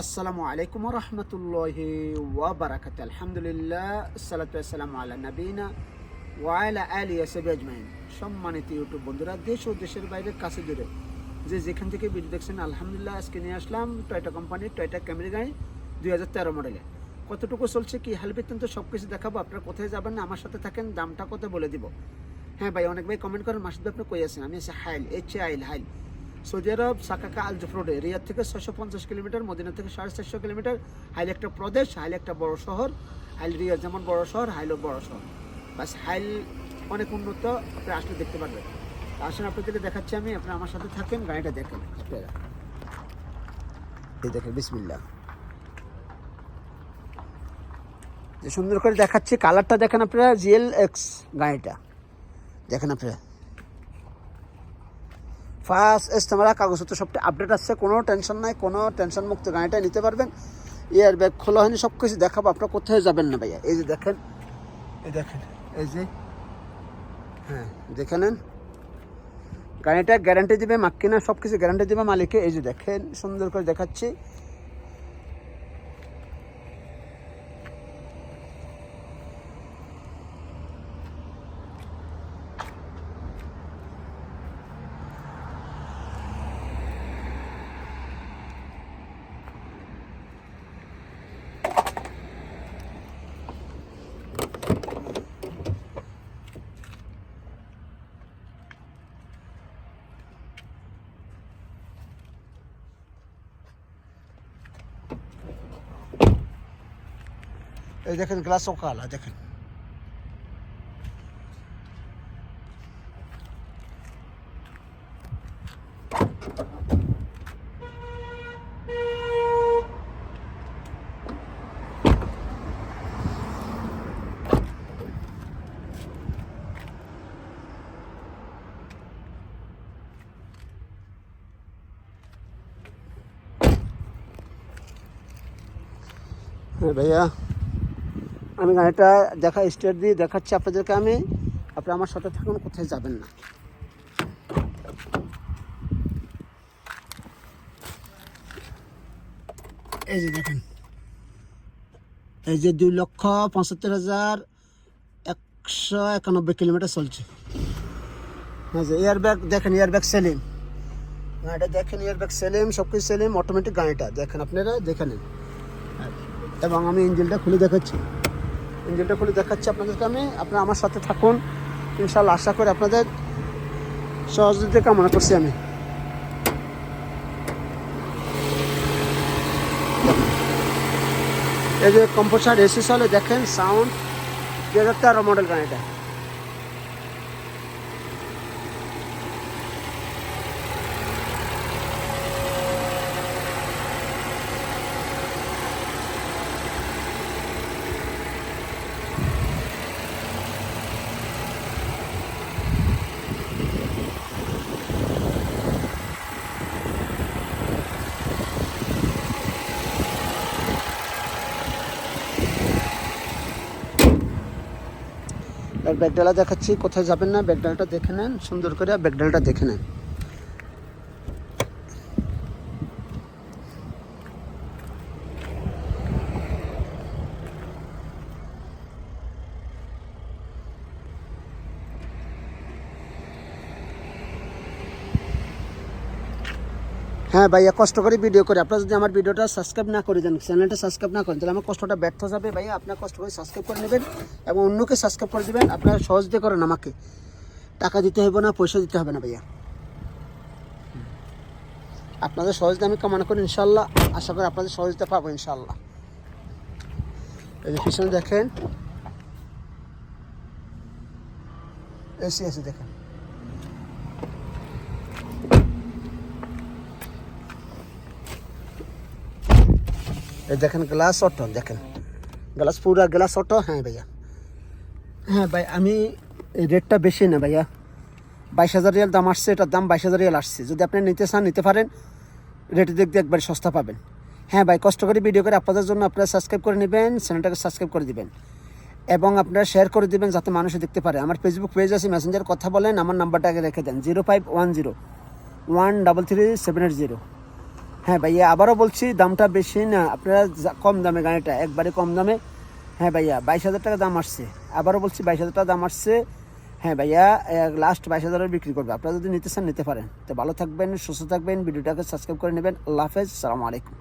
আসসালামু আলাইকুম রহমতুল্লাহ ওয়াবারাকাত। আলহামদুলিল্লাহ, সালাতু আসসালামু আলা নবীনা ওয়াইলা আলী আসাবি আজমাইন। সম্মানিত ইউটিউব বন্ধুরা, দেশ ও দেশের বাইরে, কাছে দূরে, যে যেখান থেকে ভিডিও দেখছেন, আলহামদুলিল্লাহ, আজকে নিয়ে আসলাম টয়টা কোম্পানির টয়টা ক্যামেরি দুই হাজার তেরো মডেলে কতটুকু চলছে, কি হাল বেতন সব কিছু দেখাবো, আপনারা কোথায় যাবেন আমার সাথে থাকেন, দামটা কত বলে দিব। হ্যাঁ ভাই, অনেক ভাই কমেন্ট করেন, মাসুদ আপনি কই আছেন? আমি আছি হাইল এইচ এ আইল হাইল। সৌদি আরব সাকাকা আল রোডে রিয়াদ থেকে ছশো পঞ্চাশ কিলোমিটার, মদিনা থেকে সাড়ে চারশো কিলোমিটার। হাইল একটা প্রদেশ, হাইল একটা বড় শহর। হাইল রিয়াদ যেমন বড় শহর, হাইলও বড় শহর। বাস হাইল অনেক উন্নত আপনি আসলে দেখতে পারবেন। আসেন, আপনাদেরকে দেখাচ্ছি আমি আপনি আমার সাথে থাকেন, গাড়িটা দেখেন, আপনারা। এই দেখেন বিসমিল্লা সুন্দর করে দেখাচ্ছি, কালারটা দেখেন আপনারা জিএল এক্স গাড়িটা। দেখেন আপনারা। ফার্স্ট এস্তেমারা কাগজপত্র, সবটা আপডেট আসছে, কোনো টেনশন নাই, কোনো টেনশন মুক্ত গাড়িটা নিতে পারবেন। ইয়ার ব্যাগ খোলা হয়নি সব কিছু দেখাবো, আপনার কোথায় যাবেন না ভাইয়া? এই যে দেখেন, এই দেখেন, এই যে হ্যাঁ দেখে নেন। গাড়িটা গ্যারান্টি দেবে মাক্কিনা সব কিছু গ্যারান্টি দেবে মালিকে। এই যে দেখেন, সুন্দর করে দেখাচ্ছি। এই দেখেন গ্লাস কালা দেখেন হ্যাঁ ভাইয়া আমি গাড়িটা দেখা স্টেট দিয়ে দেখাচ্ছি আপনাদেরকে আমি। আপনি আমার সাথে থাকুন, কোথায় যাবেন না। এই যে দেখেন। এই যে দুই লক্ষ পঁচাত্তর হাজার একশো একানব্বই কিলোমিটার চলছে। হ্যাঁ যে এয়ার ব্যাগ দেখেন এয়ার ব্যাগ সেলিম। গাড়িটা দেখেন এয়ার ব্যাগ সেলিম সব কিছু সেলিম অটোমেটিক গাড়িটা। দেখেন আপনারা, দেখে নেন। এবং আমি ইঞ্জিনটা খুলে দেখাচ্ছি। ইঞ্জিনটা খুলে দেখাচ্ছি আপনাদেরকে আমি। আপনারা আমার সাথে থাকুন। ইনশাল্লাহ আশা করি আপনাদের সহযোগিতা কামনা করছি আমি। এই যে কম্পোসার এসি চলে, দেখেন সাউন্ড দু তেরো মডেল গাড়িটা। ব্যাগডালা দেখাচ্ছি কোথায় যাবেন না ব্যাগডালটা দেখে নেন সুন্দর করে ব্যাগডালটা দেখে নেন। হ্যাঁ ভাইয়া, কষ্ট করে ভিডিও করে। আপনারা যদি আমার ভিডিওটা সাবস্ক্রাইব না করে দেন চ্যানেলটা সাবস্ক্রাইব না করেন, তাহলে আমার কষ্টটা ব্যর্থ যাবে ভাইয়া। আপনার কষ্ট করে সাবস্ক্রাইব করে নেবেন এবং অন্যকে সাবস্ক্রাইব করে দেবেন। আপনারা সহজতে করেন আমাকে। টাকা দিতে হবে না, পয়সা দিতে হবে না ভাইয়া। আপনাদের সহজতে আমি কামনা করি ইনশাল্লাহ আশা করি আপনাদের সহজতে পাবো ইনশাল্লাহ এই পিছনে দেখেন। এসি এসি দেখেন। দেখেন গ্লাস অটো, দেখেন। গ্লাস পুরা গ্লাস অটো? হ্যাঁ ভাইয়া। হ্যাঁ ভাই, আমি রেটটা বেশি না ভাইয়া। বাইশ হাজার রিয়াল দাম আসছে, এটার দাম বাইশ হাজার রিয়াল আসছে। যদি আপনি নিতে চান, নিতে পারেন। রেটে দেখতে একবার সস্তা পাবেন। হ্যাঁ ভাই, কষ্ট করে ভিডিও করে আপনাদের জন্য আপনারা সাবস্ক্রাইব করে নেবেন চ্যানেলটাকে সাবস্ক্রাইব করে দিবেন। এবং আপনারা শেয়ার করে দিবেন যাতে মানুষ দেখতে পারে। আমার ফেসবুক পেজ আছে মেসেঞ্জার কথা বলেন, আমার নাম্বারটা আগে রেখে দেন। Zero five one zero one double three seven eight zero হ্যাঁ ভাইয়া, আবারও বলছি, দামটা বেশি না। আপনারা কম দামে গাড়িটা, একবারে কম দামে। হ্যাঁ ভাইয়া, বাইশ হাজার টাকা দাম আসছে। আবারও বলছি, বাইশ হাজার টাকা দাম আসছে। হ্যাঁ ভাইয়া লাস্ট বাইশ হাজারের বিক্রি করবে। আপনারা যদি নিতে চান, নিতে পারেন। তো ভালো থাকবেন, সুস্থ থাকবেন, ভিডিওটাকে সাবস্ক্রাইব করে নেবেন। আল্লাহ হাফেজ, সালামু আলাইকুম।